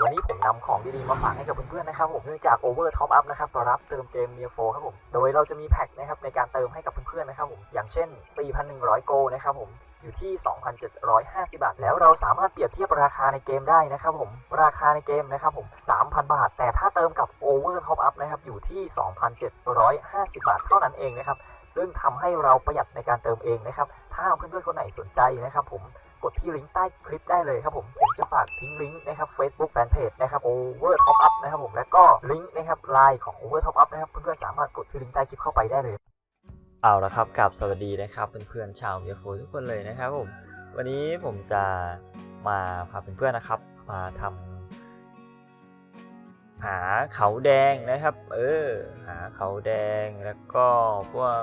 วันนี้ผมนำของดีๆมาฝากให้กับเพื่อนๆนะครับผมเนื่องจาก Over Top Up นะครับรับเติมเกม Near 4ครับผมโดยเราจะมีแพ็คนะครับในการเติมให้กับเพื่อนๆนะครับผมอย่างเช่น 4,100 โกนะครับผมอยู่ที่ 2,750 บาท แล้วเราสามารถเปรียบเทียบราคาในเกมได้นะครับผม ราคาในเกมนะครับผม 3,000 บาท แต่ถ้าเติมกับ Over Top Up นะครับ อยู่ที่ 2,750 บาทเท่านั้นเองนะครับ ซึ่งทำให้เราประหยัดในการเติมเองนะครับ ถ้าเพื่อนๆคนไหนสนใจนะครับผม กดที่ลิงก์ใต้คลิปได้เลยครับผมผมจะฝากทิ้งลิงก์นะครับ Facebook Fanpage นะครับ Over Top Up นะครับผมแล้วก็ลิงก์นะครับไลน์ของ Over Top Up นะครับ เพื่อนๆสามารถกดที่ลิงก์ใต้คลิปเข้าไปได้เลย เอาละครับกับสวัสดีนะครับเพื่อนๆชาวเมียโฟทุกคนเลยนะครับผมวันนี้ผมจะมาพาเพื่อนๆนะครับ มาทำหาเขาแดงนะครับ เออ หาเขาแดงแล้วก็พวก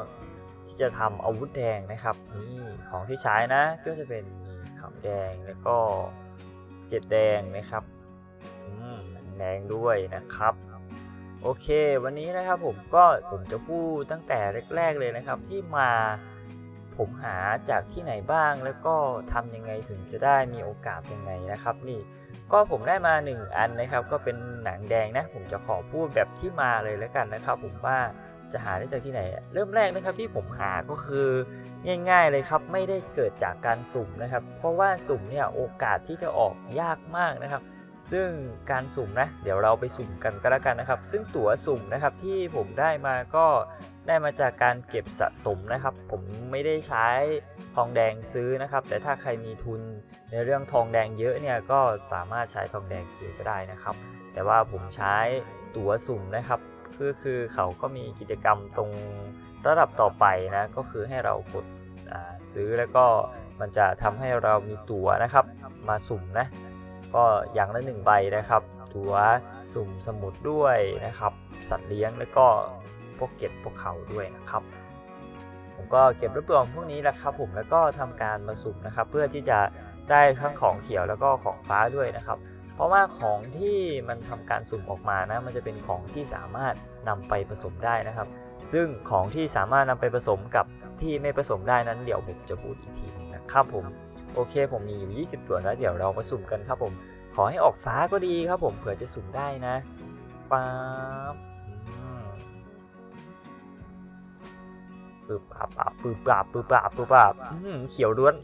ที่จะทำอาวุธแดงนะครับ นี่ของที่ใช้นะก็จะเป็น ขาแดงแล้วก็เกล็ดแดงนะครับอืมหนังแดงด้วยนะครับ โอเค วันนี้นะครับผมก็ผมจะพูดตั้งแต่แรก ๆเลยนะครับ ที่มาผมหาจากที่ไหนบ้าง แล้วก็ทำยังไงถึงจะได้มีโอกาสยังไงนะครับ นี่ก็ผมได้มา 1 อันนะครับ ก็เป็นหนังแดงนะ ผมจะขอพูดแบบที่มาเลยแล้วกันนะครับ ผมว่า จะหาได้จากที่ไหน เริ่มแรกนะครับที่ผมหาก็คือง่าย ๆเลยครับไม่ได้เกิดจากการสุ่มนะครับ เพราะว่าสุ่มเนี่ยโอกาสที่จะออกยากมากนะครับ ซึ่งการสุ่มนะเดี๋ยวเราไปสุ่มกันก็แล้วกันนะครับ ซึ่งตั๋วสุ่มนะครับที่ผมได้มาก็ได้มาจากการเก็บสะสมนะครับ ผมไม่ได้ใช้ทองแดงซื้อนะครับ แต่ถ้าใครมีทุนในเรื่องทองแดงเยอะเนี่ยก็สามารถใช้ทองแดงซื้อก็ได้นะครับ แต่ว่าผมใช้ตั๋วสุ่มนะครับ คือคือเขาก็มีกิจกรรมตรงระดับต่อไปนะก็คือให้เรากดซื้อแล้วก็มันจะทำให้เรามีตั๋วนะครับ มาสุ่มนะก็อย่างละหนึ่งใบนะครับ ตัวสุ่มสมุดด้วยนะครับ สัตว์เลี้ยงแล้วก็พวกเก็บพวกเขาด้วยนะครับ ผมก็เก็บรวบรวมพวกนี้แหละครับ ผมแล้วก็ทำการมาสุ่มนะครับ เพื่อที่จะได้ทั้งของเขียวแล้วก็ของฟ้าด้วยนะครับ เพราะว่าของที่มันทำการสุ่มออกมานะ มันจะเป็นของที่สามารถนำไปผสมได้นะครับ ซึ่งของที่สามารถนำไปผสมกับที่ไม่ผสมได้นั้นเดี๋ยวผมจะพูดอีกทีนะครับผมโอเค ผมมีอยู่ 20 ตัวแล้วเดี๋ยวเรามาสุ่มกันครับผม ขอให้ออกฟ้าก็ดีครับผมเผื่อจะสุ่มได้นะป๊าบอืมปึ๊บปราบปราบปึ๊บปราบปึ๊บปราบปึ๊บปราบเขียวล้วน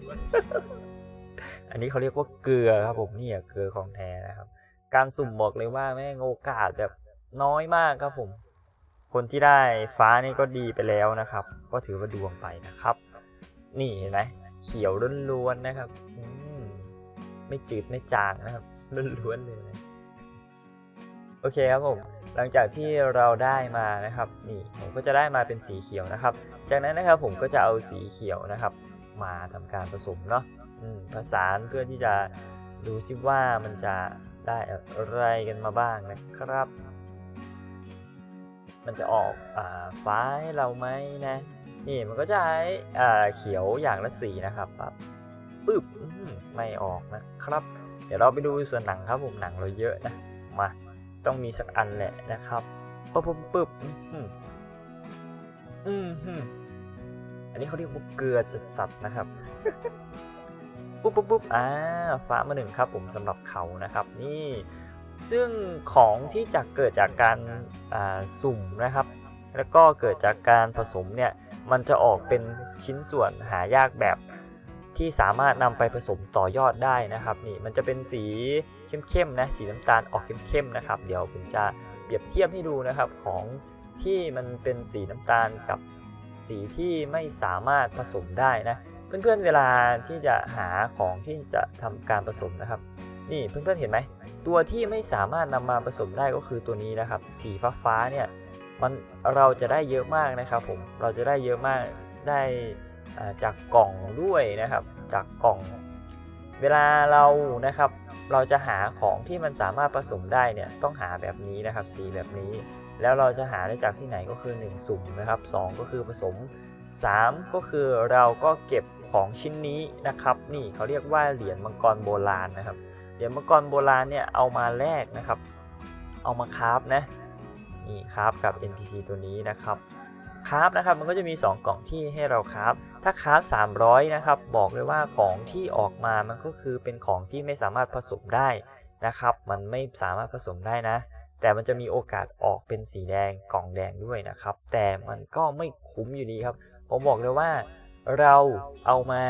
อันนี้เขาเรียกว่าเกลือครับผมนี่เกลือของแท้นะครับ การสุ่มบอกเลยว่าแม่งโอกาสแบบน้อยมากครับผม คนที่ได้ฟ้านี่ก็ดีไปแล้วนะครับ ก็ถือว่าดวงไปนะครับ นี่เห็นไหมเขียวล้วนๆนะครับมไม่จืดไม่จางนะครับล้วนๆเลยโอเคครับผมหลังจากที่เราได้มานะครับ นี่ผมก็จะได้มาเป็นสีเขียวนะครับ จากนั้นนะครับผมก็จะเอาสีเขียวนะครับ มาทำการผสมเนาะ ผสานเพื่อที่จะดูซิว่ามันจะได้อะไรกันมาบ้างนะครับ มันจะออกอฟ้าให้เราไหมนะ นี่มันก็จะให้เขียวอย่างละสีนะครับปั๊บปึ๊บอื้อหือไม่ออกนะครับ เดี๋ยวเราไปดูส่วนหนังครับผมหนังเราเยอะนะมาต้องมีสักอันแหละนะครับปึ๊บปึ๊บอื้อหืออือหืออันนี้เขาเรียกว่าเกลือสัสๆนะครับ ปุ๊บปุ๊บปุ๊บอ่าฟ้ามาหนึ่งครับผมสำหรับเขานะครับนี่ซึ่งของที่จะเกิดจากการอ่าสุ่มนะครับ แล้วก็เกิดจากการผสมเนี่ยมันจะออกเป็นชิ้นส่วนหายากแบบที่สามารถนำไปผสมต่อยอดได้นะครับนี่มันจะเป็นสีเข้มๆนะสีน้ำตาลออกเข้มๆนะครับ เดี๋ยวผมจะเปรียบเทียบให้ดูนะครับของที่มันเป็นสีน้ำตาลกับสีที่ไม่สามารถผสมได้นะ เพื่อนๆเวลาที่จะหาของที่จะทำการผสมนะครับ นี่เพื่อนๆเห็นไหมตัวที่ไม่สามารถนำมาผสมได้ก็คือตัวนี้นะครับ สีฟ้าๆเนี่ยมันเราจะได้เยอะมากนะครับผมเราจะได้เยอะมากได้จากกล่องด้วยนะครับ จากกล่อง เวลาเรานะครับ เราจะหาของที่มันสามารถผสมได้เนี่ยต้องหาแบบนี้นะครับสีแบบนี้ แล้วเราจะหาได้จากที่ไหนก็คือ 1 สุ่มนะครับ 2 ก็คือผสม 3 ก็คือเราก็เก็บของชิ้นนี้นะครับ นี่เขาเรียกว่าเหรียญมังกรโบราณนะครับ เหรียญมังกรโบราณเนี่ยเอามาแลกนะครับ เอามาคราฟนะนี่ครับกับ NPC ตัวนี้นะครับคราฟนะครับมันก็จะมี 2 กล่องที่ให้เราคราฟถ้าคราฟ300 นะครับ บอกเลยว่าของที่ออกมามันก็คือเป็นของที่ไม่สามารถผสมได้นะครับ มันไม่สามารถผสมได้นะ แต่มันจะมีโอกาสออกเป็นสีแดงกล่องแดงด้วยนะครับ แต่มันก็ไม่คุ้มอยู่ดีครับ ผมบอกเลยว่าเราเอามา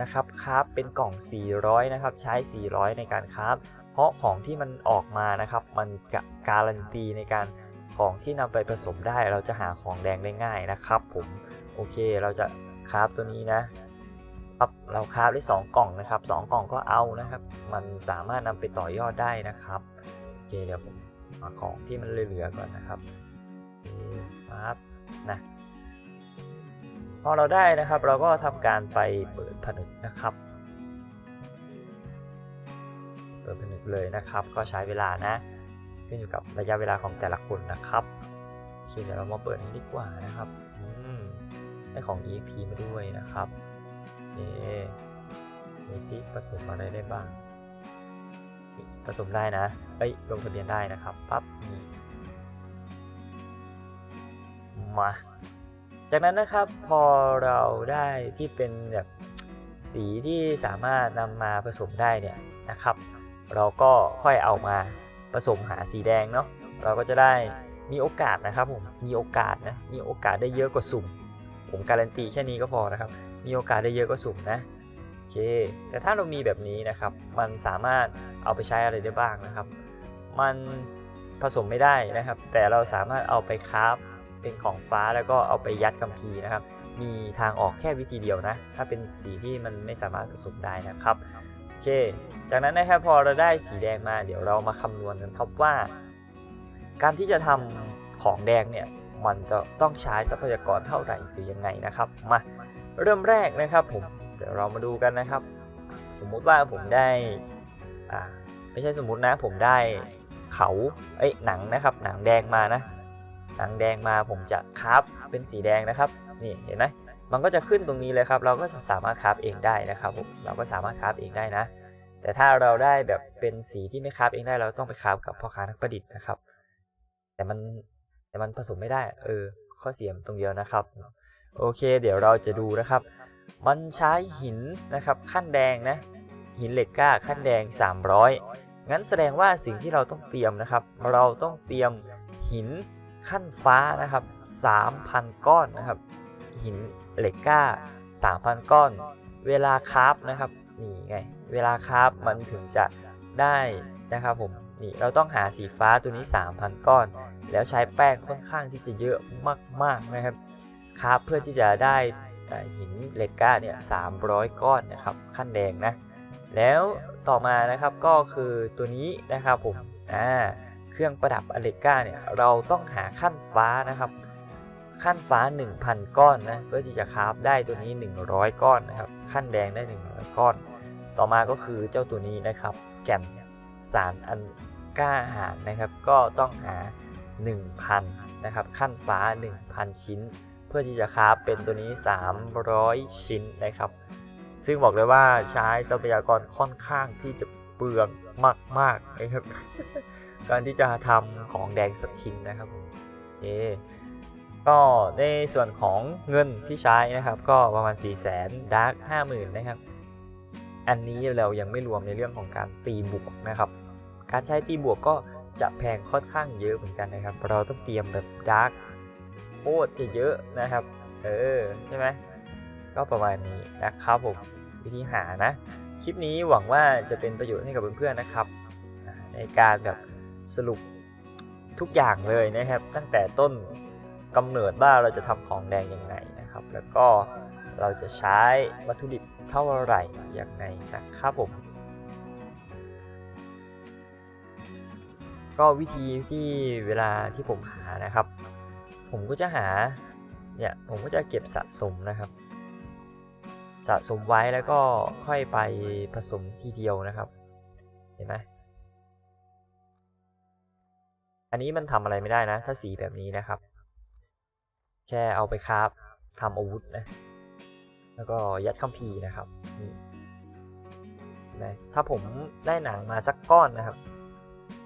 นะครับคราฟเป็นกล่อง 400 นะครับ ใช้ 400 ในการคราฟเพราะของที่มันออกมานะครับ มันการันตีในการของที่นำไปผสมได้ เราจะหาของแดงได้ง่ายนะครับ ผมโอเคเราจะคราฟตัวนี้นะครับเราคราฟได้ 2 กล่องนะครับ 2 กล่องก็เอานะครับ มันสามารถนำไปต่อยอดได้นะครับโอเคเดี๋ยวผมมาของที่มันเหลือๆก่อนนะครับครับนะ พอเราได้นะครับ เราก็ทำการไปเปิดผนึกนะครับ เปิดผนึกเลยนะครับ ก็ใช้เวลานะ ขึ้นอยู่กับระยะเวลาของแต่ละคนนะครับโอเคเดี๋ยวเรามาเปิดนี้ดีกว่านะครับอืมได้ของ EP มาด้วยนะครับเอ๊ดูซิผสมอะไรได้บ้างผสมได้นะเอ้ยลงทะเบียนได้นะครับ ปั๊บนี่มา จากนั้นนะครับพอเราได้ที่เป็นแบบสีที่สามารถนำมาผสมได้เนี่ยนะครับ เราก็ค่อยเอามาผสมหาสีแดงเนาะเราก็จะได้มีโอกาสนะครับผมมีโอกาสนะมีโอกาสได้เยอะกว่าสุ่ม ผมการันตีแค่นี้ก็พอนะครับ มีโอกาสได้เยอะกว่าสุ่มนะโอเค แต่ถ้าเรามีแบบนี้นะครับ มันสามารถเอาไปใช้อะไรได้บ้างนะครับ มันผสมไม่ได้นะครับ แต่เราสามารถเอาไปคราฟ เป็นของฟ้าแล้วก็เอาไปยัดคัมภีร์นะครับ มีทางออกแค่วิธีเดียวนะ ถ้าเป็นสีที่มันไม่สามารถผสมได้นะครับโอเค จากนั้นนะครับพอเราได้สีแดงมาเดี๋ยวเรามาคำนวณกันครับว่า การที่จะทำของแดงเนี่ยมันจะต้องใช้ทรัพยากรเท่าไหร่หรือยังไงนะครับมาเริ่มแรกนะครับผมเดี๋ยวเรามาดูกันนะครับ สมมุติว่าผมได้อ่าไม่ใช่สมมุตินะผมได้เขาเอ้ยหนังนะครับหนังแดงมานะ หนังแดงมาผมจะคราฟเป็นสีแดงนะครับ นี่เห็นไหมมันก็จะขึ้นตรงนี้เลยครับ เราก็สามารถคราฟเองได้นะครับผมเราก็สามารถคราฟเองได้นะ แต่ถ้าเราได้แบบเป็นสีที่ไม่คราฟเองได้เราต้องไปคราฟกับพ่อค้านักประดิษฐ์นะครับ แต่มันแต่มันผสมไม่ได้ เออ ข้อเสียมตรงเดียวนะครับ โอเค เดี๋ยวเราจะดูนะครับ มันใช้หินนะครับขั้นแดงนะ หินเหล็กกล้าขั้นแดง 300งั้นแสดงว่าสิ่งที่เราต้องเตรียมนะครับ เราต้องเตรียมหิน ขั้นฟ้านะครับ 3,000 ก้อนนะครับ หินเหล็กก้า 3,000 ก้อน เวลาคราฟนะครับนี่ไง เวลาคราฟมันถึงจะได้นะครับผมนี่เราต้องหาสีฟ้าตัวนี้ 3,000 ก้อน แล้วใช้แป้งค่อนข้างที่จะเยอะมากๆนะครับคราฟเพื่อที่จะได้หินเหล็กก้าเนี่ย300 ก้อนนะครับ ขั้นแดงนะแล้วต่อมานะครับก็คือตัวนี้นะครับผมอ่า รื่องประดับอเลก้าเนี่ยเราต้องหาขั้นฟ้านะครับ ขั้นฟ้า 1,000 ก้อนนะเพื่อที่จะคราฟได้ตัวนี้ 100 ก้อนนะครับ ขั้นแดงได้ 100 ก้อน ต่อมาก็คือเจ้าตัวนี้นะครับ แก่นสารอันก้าหารนะครับ ก็ต้องหา 1,000 นะครับ ขั้นฟ้า 1,000 ชิ้น เพื่อที่จะคราฟเป็นตัวนี้ 300 ชิ้นนะครับ ซึ่งบอกเลยว่าใช้ทรัพยากรค่อนข้างที่จะเปลืองมากๆนะครับ การที่จะทำของแดงสักชิ้นนะครับผมเอก็ในส่วนของเงินที่ใช้นะครับ ก็ประมาณ 4 0 0 0 0 0ดาร์ก50,000นะครับ อันนี้เรายังไม่รวมในเรื่องของการตีบวกนะครับ การใช้ตีบวกก็จะแพงค่อนข้างเยอะเหมือนกันนะครับ เราต้องเตรียมแบบดาร์กโคตรจะเยอะนะครับ เออ ใช่ไหมก็ประมาณนี้นะครับผมวิธีหานะ คลิปนี้หวังว่าจะเป็นประโยชน์ให้กับเพื่อนๆนะครับ ในการแบบ สรุปทุกอย่างเลยนะครับ ตั้งแต่ต้นกำเนิดว่าเราจะทำของแดงยังไงนะครับ แล้วก็เราจะใช้วัตถุดิบเท่าไหร่ยังไงนะครับผมก็วิธีที่เวลาที่ผมหานะครับ ผมก็จะหาเนี่ยผมก็จะเก็บสะสมนะครับ สะสมไว้แล้วก็ค่อยไปผสมทีเดียวนะครับ เห็นไหม อันนี้มันทำอะไรไม่ได้นะ ถ้าสีแบบนี้นะครับ แค่เอาไปคราฟทำอาวุธนะ แล้วก็ยัดคัมภีร์นะครับนี่นะถ้าผมได้หนังมาสักก้อนนะครับ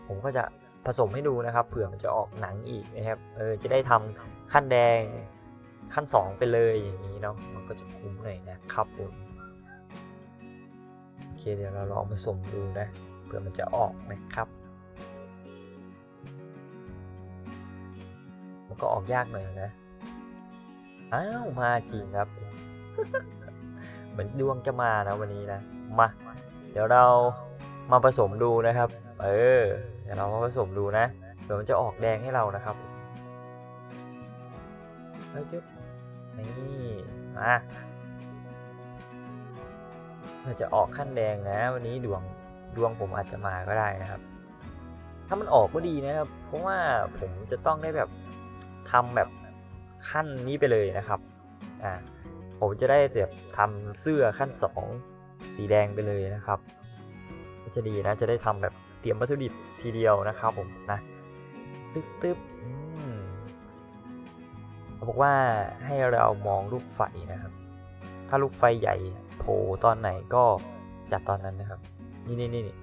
ผมก็จะผสมให้ดูนะครับ เผื่อมันจะออกหนังอีกนะครับ เออ จะได้ทำขั้นแดงขั้น 2 ไปเลยอย่างนี้เนาะ มันก็จะคุ้มหน่อยนะครับผมโอเคเดี๋ยวเราลองผสมดูนะเพื่อมันจะออกนะครับ มันก็ออกยากหน่อยนะ อ้าว มาจริงครับ เหมือนดวงจะมานะวันนี้นะ มา เดี๋ยวเรามาผสมดูนะครับ เออ เดี๋ยวเรามาผสมดูนะ เดี๋ยวมันจะออกแดงให้เรานะครับเฮ้ยจุ๊บนี่มาเราจะออกขั้นแดงนะ วันนี้ดวงดวงผมอาจจะมาก็ได้นะครับ ถ้ามันออกก็ดีนะครับ เพราะว่าผมจะต้องได้แบบ ทำแบบขั้นนี้ไปเลยนะครับอ่าผมจะได้แบบทำเสื้อขั้นสองสีแดงไปเลยนะครับก็จะดีนะจะได้ทำแบบเตรียมวัตถุดิบทีเดียวนะครับผมนะตึ๊บตึ๊บอืมเขาบอกว่าให้เรามองลูกไฟนะครับ ถ้าลูกไฟใหญ่โผล่ตอนไหนก็จัดตอนนั้นนะครับ นี่นี่นี่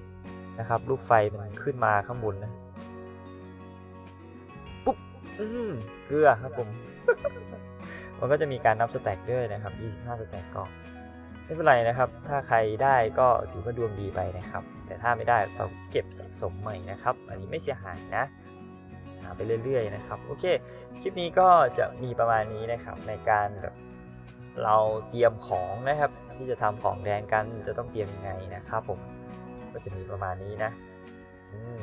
นะครับ ลูกไฟมันขึ้นมาข้างบนนะ อืมเกลือครับผม มันก็จะมีการนับสแต็กด้วยนะครับ 25 สแต็กก็ไม่เป็นไรนะครับ ถ้าใครได้ก็ถือว่าดวงดีไปนะครับ แต่ถ้าไม่ได้เราเก็บสะสมใหม่นะครับ อันนี้ไม่เสียหายนะ หาไปเรื่อยๆนะครับ โอเค คลิปนี้ก็จะมีประมาณนี้นะครับ ในการแบบเราเตรียมของนะครับ ที่จะทำของแดงกันจะต้องเตรียมยังไงนะครับผม ก็จะมีประมาณนี้นะอืม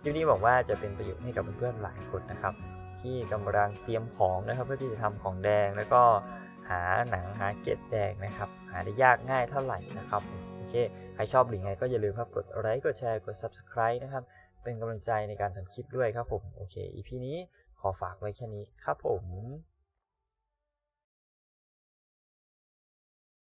คลิปนี้บอกว่าจะเป็นประโยชน์ให้กับเพื่อนๆหลายคนนะครับ ที่กำลังเตรียมของนะครับเพื่อที่จะทำของแดงแล้วก็หาหนังหาเกล็ดแดงนะครับ หาได้ยากง่ายเท่าไหร่นะครับโอเคใครชอบหรือไงก็อย่าลืมครับกดไลค์กดแชร์กด subscribe นะครับ เป็นกำลังใจในการทำคลิปด้วยครับผมโอเค EP นี้ขอฝากไว้แค่นี้ครับผม